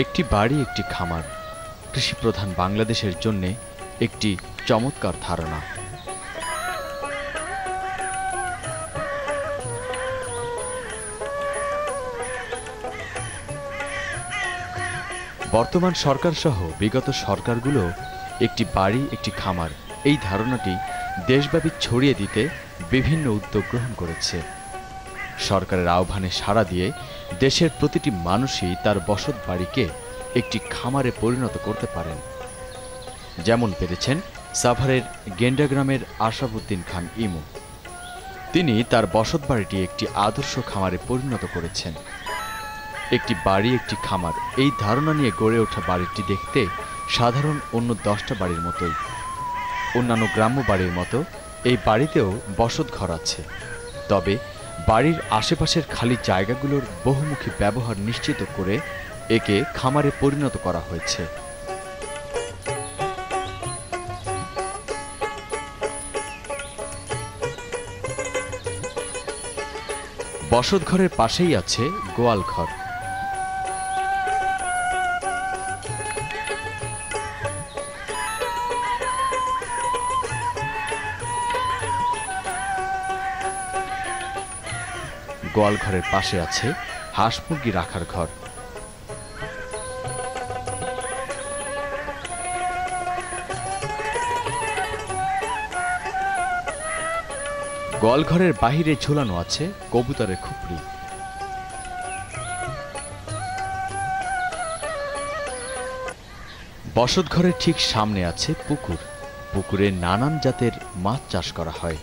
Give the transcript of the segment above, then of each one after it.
একটি বাড়ি, একটি খামার। কৃষিপ্রধান বাংলাদেশের জন্যে একটি চমৎকার ধারণা। বর্তমান সরকার সহ বিগত সরকারগুলো একটি বাড়ি, একটি খামার, এই ধারণাটি দেশব্যাপী ছড়িয়ে দিতে বিভিন্ন উদ্যোগ গ্রহণ করেছে। সরকারের আহ্বানে সাড়া দিয়ে দেশের প্রতিটি মানুষই তার বসত বাড়িকে একটি খামারে পরিণত করতে পারেন। যেমন পেরেছেন সাভারের গেন্ডা গ্রামের আশরাফুদ্দিন খান ইমু। তিনি তার বসত বাড়িটি একটি আদর্শ খামারে পরিণত করেছেন। একটি বাড়ি, একটি খামার, এই ধারণা নিয়ে গড়ে ওঠা বাড়িটি দেখতে সাধারণ অন্য দশটা বাড়ির মতোই। অন্যান্য গ্রাম্য বাড়ির মতো এই বাড়িতেও বসত ঘর আছে। তবে বাড়ির আশেপাশের খালি জায়গাগুলোর বহুমুখী ব্যবহার নিশ্চিত করে একে খামারে পরিণত করা হয়েছে। বসত ঘরের পাশেই আছে গোয়াল ঘর গোয়াল ঘরের পাশে আছে হাঁস মুরগি রাখার ঘর। গোয়ালঘরের বাহিরে ঝোলানো আছে কবুতরের খুপড়ি। বসত ঘরের ঠিক সামনে আছে পুকুর। পুকুরে নানান জাতের মাছ চাষ করা হয়।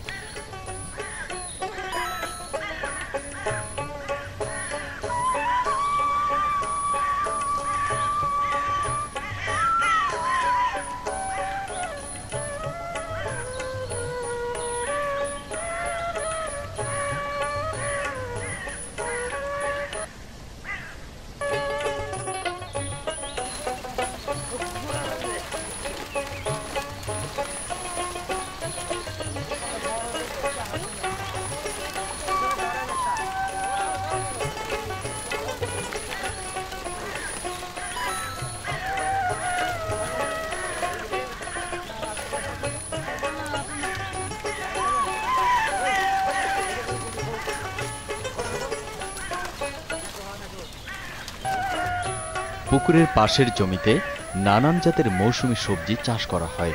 পুকুরের পাশের জমিতে নানান জাতের মৌসুমি সবজি চাষ করা হয়।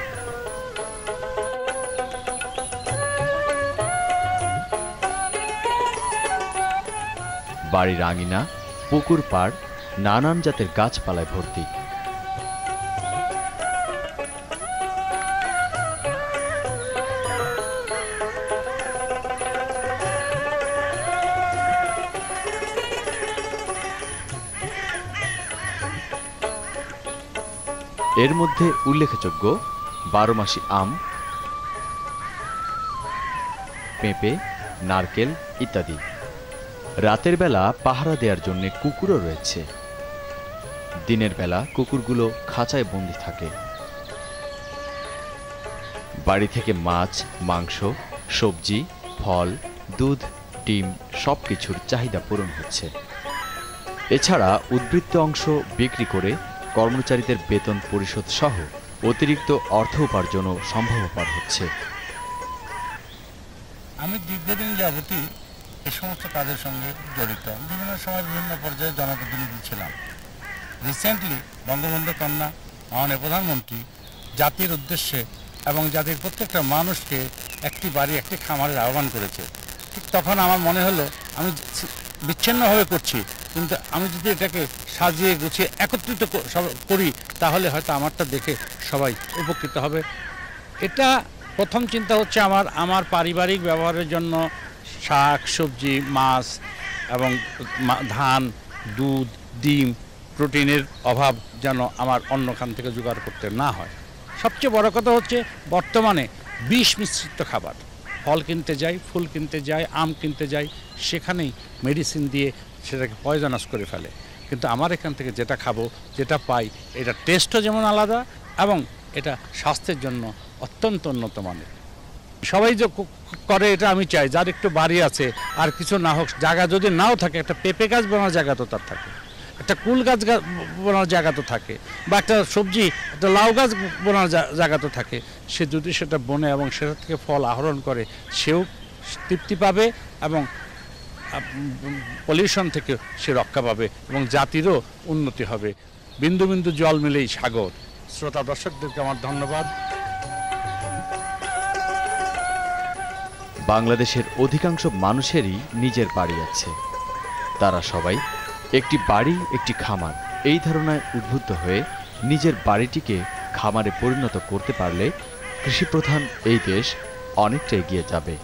বাড়ির আঙিনা, পুকুর পাড়, নানান জাতের গাছপালায় ভর্তি। এর মধ্যে উল্লেখযোগ্য বারোমাসি আম, পেঁপে, নারকেল ইত্যাদি। রাতের বেলা পাহারা দেওয়ার জন্য কুকুরও রয়েছে। দিনের বেলা কুকুরগুলো খাঁচায় বন্দি থাকে। বাড়ি থেকে মাছ, মাংস, সবজি, ফল, দুধ, ডিম সব কিছুর চাহিদা পূরণ হচ্ছে। এছাড়া উদ্বৃত্ত অংশ বিক্রি করে কর্মচারীদের বেতন পরিশোধ সহ অতিরিক্ত অর্থ উপার্জনও সম্ভবপর হচ্ছে। আমি দীর্ঘদিন যাবতই এ সমস্ত কাজের সঙ্গে জড়িত। বিভিন্ন সময় বিভিন্ন পর্যায়ে জনপ্রতিনিধি ছিলাম। রিসেন্টলি বঙ্গবন্ধু কন্যা, মাননীয় প্রধানমন্ত্রী, জাতির উদ্দেশ্যে এবং জাতির প্রত্যেকটা মানুষকে একটি বাড়ি, একটি খামারের আহ্বান করেছে। ঠিক তখন আমার মনে হলো, আমি বিচ্ছিন্নভাবে করছি। কিন্তু আমি যদি এটাকে সাজিয়ে গুছিয়ে একত্রিত করি, তাহলে হয়তো আমারটা দেখে সবাই উপকৃত হবে। এটা প্রথম চিন্তা হচ্ছে আমার আমার পারিবারিক ব্যবহারের জন্য শাক, সবজি, মাছ এবং ধান, দুধ, ডিম, প্রোটিনের অভাব যেন আমার অন্য খান থেকে জোগাড় করতে না হয়। সবচেয়ে বড় কথা হচ্ছে বর্তমানে বিষ মিশ্রিত খাবার। ফল কিনতে যাই, ফুল কিনতে যাই, আম কিনতে যাই, সেখানেই মেডিসিন দিয়ে সেটাকে পয়জনাস করে ফেলে। কিন্তু আমার এখান থেকে যেটা খাব, যেটা পাই, এটা টেস্টও যেমন আলাদা এবং এটা স্বাস্থ্যের জন্য অত্যন্ত উন্নত মানের। সবাই যে করে এটা আমি চাই, যার একটু বাড়ি আছে, আর কিছু না হোক, জায়গা যদি নাও থাকে, একটা পেঁপে গাছ বানানোর জায়গা তো তার থাকে। একটা কুল গাছ বোনার জায়গা তো থাকে, বা একটা সবজি, একটা লাউ গাছ বোনার জায়গা তো থাকে। সে যদি সেটা বনে এবং সেটা থেকে ফল আহরণ করে, সেও তৃপ্তি পাবে এবং পলিউশন থেকে সে রক্ষা পাবে এবং জাতিরও উন্নতি হবে। বিন্দু বিন্দু জল মিলেই সাগর। শ্রোতা দর্শকদেরকে আমার ধন্যবাদ। বাংলাদেশের অধিকাংশ মানুষেরই নিজের বাড়ি আছে। তারা সবাই একটি বাড়ি, একটি খামার। এই ধারণায় উদ্বুদ্ধ হয়ে নিজের বাড়িটিকে খামারে পরিণত করতে পারলে কৃষিপ্রধান এই দেশ অনেকটা এগিয়ে যাবে।